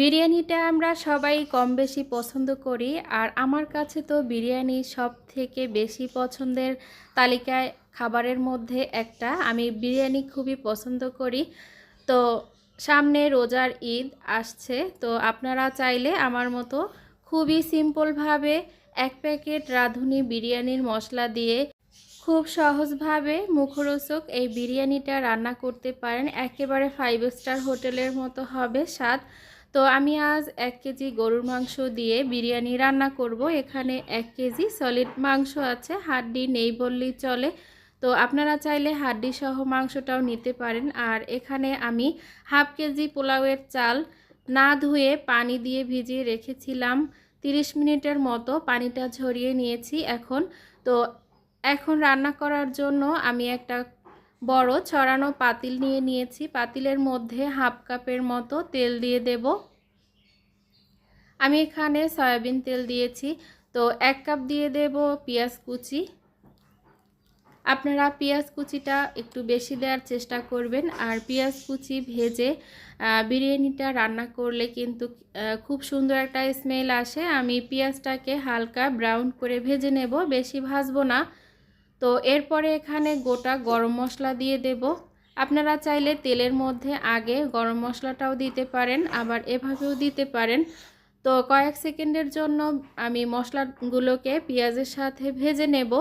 বিরিয়ানিটা আমরা সবাই কম বেশি পছন্দ করি, আর আমার কাছে তো বিরিয়ানি সব থেকে বেশি পছন্দের তালিকায় খাবারের মধ্যে একটা। আমি বিরিয়ানি খুবই পছন্দ করি। তো সামনে রোজার ঈদ আসছে, তো আপনারা চাইলে আমার মতো খুবই সিম্পলভাবে এক প্যাকেট রাঁধুনি বিরিয়ানির মশলা দিয়ে খুব সহজভাবে মুখরোচক এই বিরিয়ানিটা রান্না করতে পারেন। একেবারে ফাইভ স্টার হোটেলের মতো হবে স্বাদ। তো আমি আজ এক কেজি গরুর মাংস দিয়ে বিরিয়ানি রান্না করব। এখানে এক কেজি সলিড মাংস আছে, হাড্ডি নেই বললেই চলে। তো আপনারা চাইলে হাড্ডি সহ মাংসটাও নিতে পারেন। আর এখানে আমি হাফ কেজি পোলাওয়ের চাল না ধুয়ে পানি দিয়ে ভিজিয়ে রেখেছিলাম। 30 মিনিটের মতো পানিটা ঝরিয়ে নিয়েছি এখন। তো এখন রান্না করার জন্য আমি একটা বড় ছড়ানো পাতিল নিয়ে নিয়েছি। পাতিলের মধ্যে হাফ কাপের মতো তেল দিয়ে দেব। আমি এখানে সয়াবিন তেল দিয়েছি। তো এক কাপ দিয়ে দেব পেঁয়াজ কুচি। আপনারা পেঁয়াজ কুচিটা একটু বেশি দেওয়ার চেষ্টা করবেন। আর পেঁয়াজ কুচি ভেজে বিরিয়ানিটা রান্না করলে কিন্তু খুব সুন্দর একটা স্মেল আসে। আমি পেঁয়াজটাকে হালকা ব্রাউন করে ভেজে নেব। বেশি ভাজবো না। তো এরপরে এখানে গোটা গরম মশলা দিয়ে দেব। আপনারা চাইলে তেলের মধ্যে আগে গরম মশলাটাও দিতে পারেন, আবার এভাবেও দিতে পারেন। তো কয়েক সেকেন্ডের জন্য আমি মশলাগুলোকে পেঁয়াজের সাথে ভেজে নেব।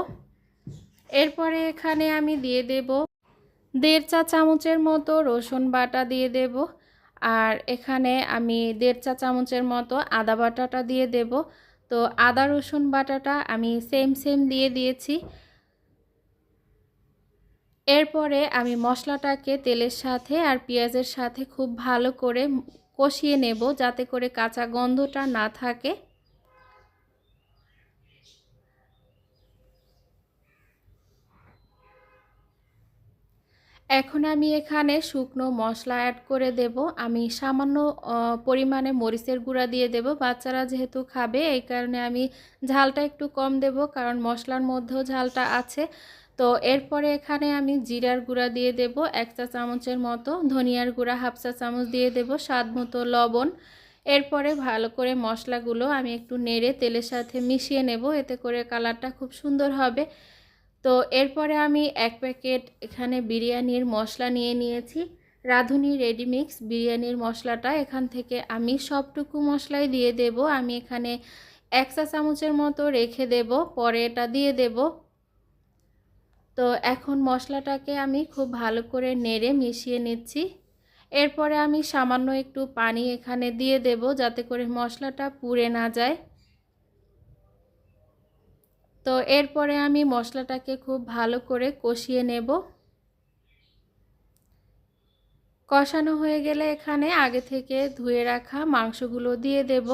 এরপরে এখানে আমি দিয়ে দেব দেড় চা চামচের মতো রসুন বাটা দিয়ে দেব। আর এখানে আমি দেড় চা চামচের মতো আদা বাটাটা দিয়ে দেব। তো আদা রসুন বাটাটা আমি সেম সেম দিয়ে দিয়েছি। এরপরে আমি মশলাটাকে তেলের সাথে আর পেঁয়াজের সাথে খুব ভালো করে কষিয়ে নেব যাতে করে কাঁচা গন্ধটা না থাকে। এখন আমি এখানে শুকনো মশলা অ্যাড করে দেব। আমি সামান্য পরিমাণে মরিচের গুঁড়া দিয়ে দেব। বাচ্চারা যেহেতু খাবে, এই কারণে আমি ঝালটা একটু কম দেব, কারণ মশলার মধ্যেও ঝালটা আছে। তো এরপরে এখানে আমি জিরার গুঁড়া দিয়ে দেব এক চা চামচের মতো, ধনিয়ার গুঁড়া হাফ চা চামচ দিয়ে দেব স্বাদ মতো লবণ। এরপরে ভালো করে মশলাগুলো আমি একটু নেড়ে তেলের সাথে মিশিয়ে নেব, এতে করে কালারটা খুব সুন্দর হবে। তো এরপরে আমি এক প্যাকেট এখানে বিরিয়ানির মশলা নিয়ে নিয়েছি। রাঁধুনি রেডিমিক্স বিরিয়ানির মশলাটা এখান থেকে আমি সবটুকু মশলাই দিয়ে দেব। আমি এখানে এক চা চামচের মতো রেখে দেব, পরে এটা দিয়ে দেব। তো এখন মশলাটাকে আমি খুব ভালো করে নেড়ে মিশিয়ে নিচ্ছি। এরপরে আমি সামান্য একটু পানি এখানে দিয়ে দেব যাতে করে মশলাটা পুড়ে না যায়। তো এরপরে আমি মশলাটাকে খুব ভালো করে কষিয়ে নেব। কষানো হয়ে গেলে এখানে আগে থেকে ধুয়ে রাখা মাংসগুলো দিয়ে দেব।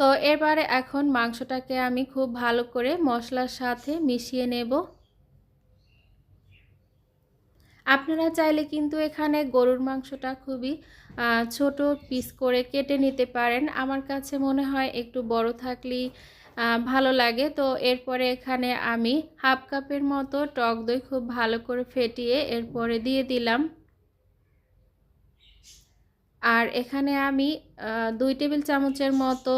তো এবারে এখন মাংসটাকে আমি খুব ভালো করে মশলার সাথে মিশিয়ে নেব। আপনারা চাইলে কিন্তু এখানে গরুর মাংসটা খুবই ছোট পিস করে কেটে নিতে পারেন। আমার কাছে মনে হয় একটু বড় থাকলেই ভালো লাগে। তো এরপরে এখানে আমি হাফ কাপের মতো টক দই খুব ভালো করে ফেটিয়ে এরপরে দিয়ে দিলাম। আর এখানে আমি দুই টেবিল চামচের মতো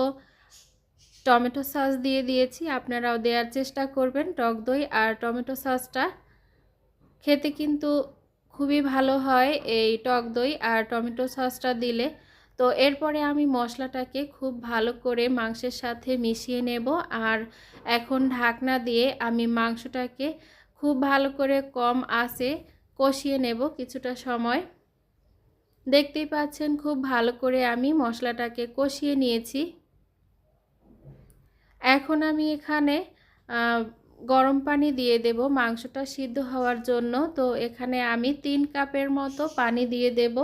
টমেটো সস দিয়ে দিয়েছি, আপনারাও দেওয়ার চেষ্টা করবেন টক দই আর টমেটো সসটা। খেতে কিন্তু খুবই ভালো হয় এই টক দই আর টমেটো সসটা দিলে। তো এরপরে আমি মশলাটাকে খুব ভালো করে মাংসের সাথে মিশিয়ে নেব আর এখন ঢাকনা দিয়ে আমি মাংসটাকে খুব ভালো করে কম আসে কষিয়ে নেব কিছুটা সময়। দেখতেই পাচ্ছেন খুব ভালো করে আমি মশলাটাকে কষিয়ে নিয়েছি। এখন আমি এখানে গরম পানি দিয়ে দেব। মাংসটা সিদ্ধ হওয়ার জন্য। তো এখানে আমি তিন কাপের মতো পানি দিয়ে দেব।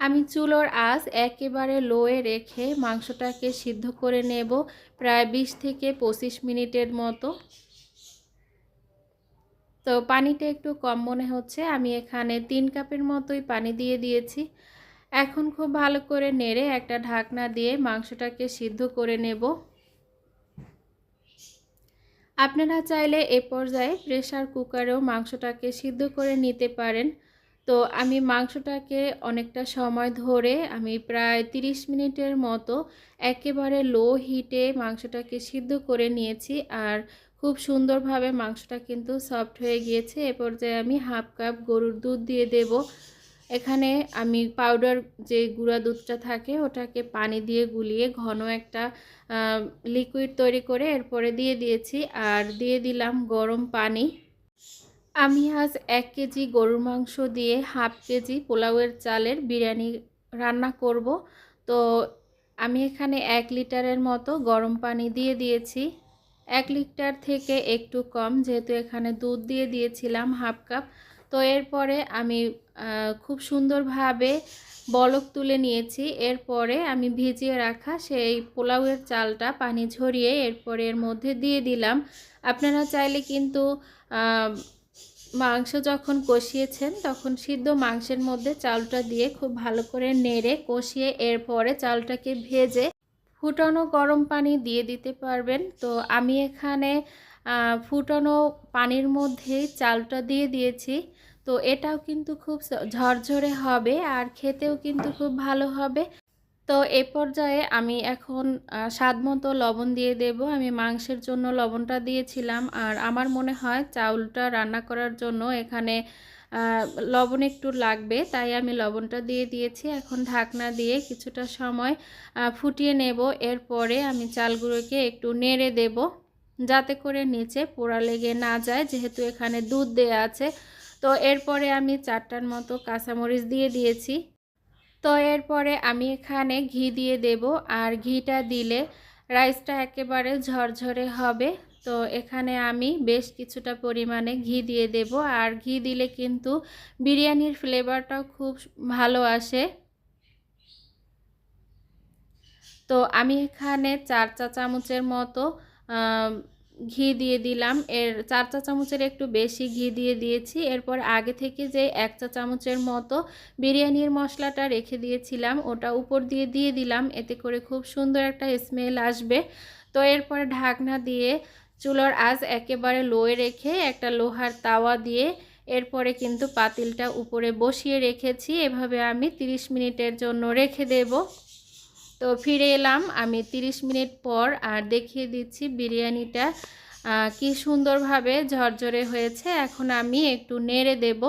আমি চুলোর আঁচ একেবারে লোয়ে রেখে মাংসটাকে সিদ্ধ করে নেব প্রায় বিশ থেকে পঁচিশ মিনিটের মতো। তো পানিটা একটু কম মনে হচ্ছে। আমি এখানে তিন কাপের মতোই পানি দিয়ে দিয়েছি। এখন খুব ভালো করে নেড়ে একটা ঢাকনা দিয়ে মাংসটাকে সিদ্ধ করে নেব। আপনারা চাইলে এ পর্যায়ে প্রেসার কুকারেও মাংসটাকে সিদ্ধ করে নিতে পারেন। তো আমি মাংসটাকে অনেকটা সময় ধরে আমি প্রায় 30 মিনিটের মতো একেবারে লো হিটে মাংসটাকে সিদ্ধ করে নিয়েছি আর খুব সুন্দরভাবে মাংসটা কিন্তু সফট হয়ে গিয়েছে। এ পর্যায়ে আমি হাফ কাপ গরুর দুধ দিয়ে দেব। এখানে আমি পাউডার যে গুঁড়া দুধটা থাকে, ওটাকে পানি দিয়ে গুলিয়ে ঘন একটা লিকুইড তৈরি করে এরপরে দিয়ে দিয়েছি। আর দিয়ে দিলাম গরম পানি। আমি আজ এক কেজি গরুর মাংস দিয়ে হাফ কেজি পোলাওয়ের চালের বিরিয়ানি রান্না করব। তো আমি এখানে এক লিটারের মতো গরম পানি দিয়ে দিয়েছি। এক লিটার থেকে একটু কম, যেহেতু এখানে দুধ দিয়ে দিয়েছিলাম হাফ কাপ। তো এরপরে আমি খুব সুন্দরভাবে বলক তুলে নিয়েছি। এরপরে আমি ভিজিয়ে রাখা সেই পোলাওয়ের চালটা পানি ঝরিয়ে এরপরে এর মধ্যে দিয়ে দিলাম। আপনারা চাইলে কিন্তু মাংস যখন কষিয়েছেন তখন সিদ্ধ মাংসের মধ্যে চালটা দিয়ে খুব ভালো করে নেড়ে কষিয়ে এরপরে চালটাকে ভেজে ফুটানো গরম পানি দিয়ে দিতে পারবেন। তো আমি এখানে ফুটানো পানির মধ্যেই চালটা দিয়ে দিয়েছি। তো এটাও কিন্তু খুব ঝরঝরে হবে আর খেতেও কিন্তু খুব ভালো হবে। তো এ পর্যায়ে আমি এখন স্বাদ মতো লবণ দিয়ে দেব। আমি মাংসের জন্য লবণটা দিয়েছিলাম আর আমার মনে হয় চাউলটা রান্না করার জন্য এখানে লবণ একটু লাগবে। তাই আমি লবণটা দিয়ে দিয়েছি। এখন ঢাকনা দিয়ে কিছুটা সময় ফুটিয়ে নেব। এরপরে আমি চালগুলোকে একটু নেড়ে দেব। যাতে করে নিচে পোড়া লেগে না যায়। যেহেতু এখানে দুধ দেয়া আছে তো এরপরে আমি চারটার মতো কাঁচামরিচ দিয়ে দিয়েছি। তো এরপরে আমি এখানে ঘি দিয়ে দেব আর ঘিটা দিলে রাইসটা একেবারে ঝরঝরে হবে। তো এখানে আমি বেশ কিছুটা পরিমাণে ঘি দিয়ে দেব আর ঘি দিলে কিন্তু বিরিয়ানির ফ্লেভারটাও খুব ভালো আসে। তো আমি এখানে চার চা চামচের মতো ঘি দিয়ে দিলাম। এর চার চা চামচের একটু বেশি ঘি দিয়ে দিয়েছি। এরপর আগে থেকে যে এক চা চামচের মতো বিরিয়ানির মশলাটা রেখে দিয়েছিলাম, ওটা উপর দিয়ে দিয়ে দিলাম। এতে করে খুব সুন্দর একটা স্মেল আসবে। তো এরপরে ঢাকনা দিয়ে চুলোর আজ একেবারে লোয়ে রেখে একটা লোহার তাওয়া দিয়ে এরপরে কিন্তু পাতিলটা উপরে বসিয়ে রেখেছি। এভাবে আমি 30 মিনিটের জন্য রেখে দেব। তো ফিরে এলাম আমি 30 মিনিট পর আর দেখিয়ে দিচ্ছি বিরিয়ানিটা। কি সুন্দরভাবে ঝরঝরে হয়েছে। এখন আমি একটু নেড়ে দেব।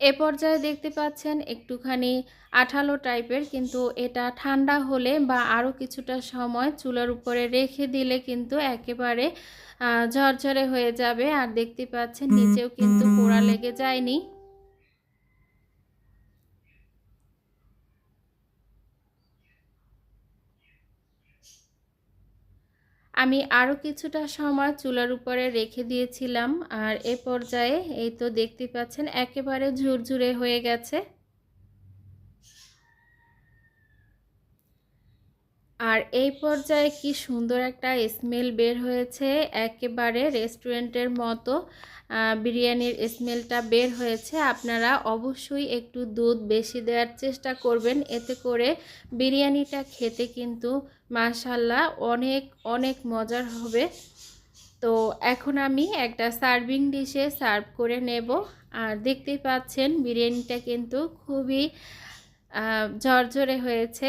এ পর্যায়ে দেখতে পাচ্ছেন একটুখানি আঠালো টাইপের কিন্তু এটা ঠান্ডা হলে বা আরও কিছুটা সময় চুলার উপরে রেখে দিলে কিন্তু একেবারে ঝরঝরে হয়ে যাবে। আর দেখতে পাচ্ছেন নিচেও কিন্তু পোড়া লেগে যায়নি। আমি আরও কিছুটা সময় চুলার উপরে রেখে দিয়েছিলাম, আর এ পর্যায়ে এই তো দেখতে পাচ্ছেন একেবারে ঝুরঝুরে হয়ে গেছে। আর এই পর্যায়ে কি সুন্দর একটা স্মেল বের হয়েছে? একেবারে রেস্টুরেন্টের মতো বিরিয়ানির স্মেলটা বের হয়েছে। আপনারা অবশ্যই একটু দুধ বেশি দেওয়ার চেষ্টা করবেন। এতে করে বিরিয়ানিটা খেতে কিন্তু মাশাল্লাহ অনেক অনেক মজার হবে। তো এখন আমি একটা সার্ভিং ডিশে সার্ভ করে নেব। আর দেখতেই পাচ্ছেন বিরিয়ানিটা কিন্তু খুবই ঝরঝরে হয়েছে।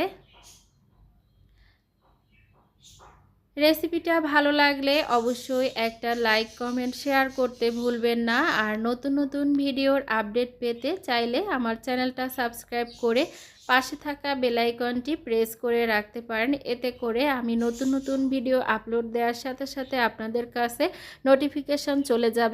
রেসিপিটা ভালো লাগলে অবশ্যই একটা লাইক, কমেন্ট, শেয়ার করতে ভুলবেন না। আর নতুন নতুন ভিডিওর আপডেট পেতে চাইলে আমার চ্যানেলটা সাবস্ক্রাইব করে পাশে থাকা বেলাইকনটি প্রেস করে রাখতে পারেন। এতে করে আমি নতুন নতুন ভিডিও আপলোড দেওয়ার সাথে সাথে আপনাদের কাছে নোটিফিকেশন চলে যাবে।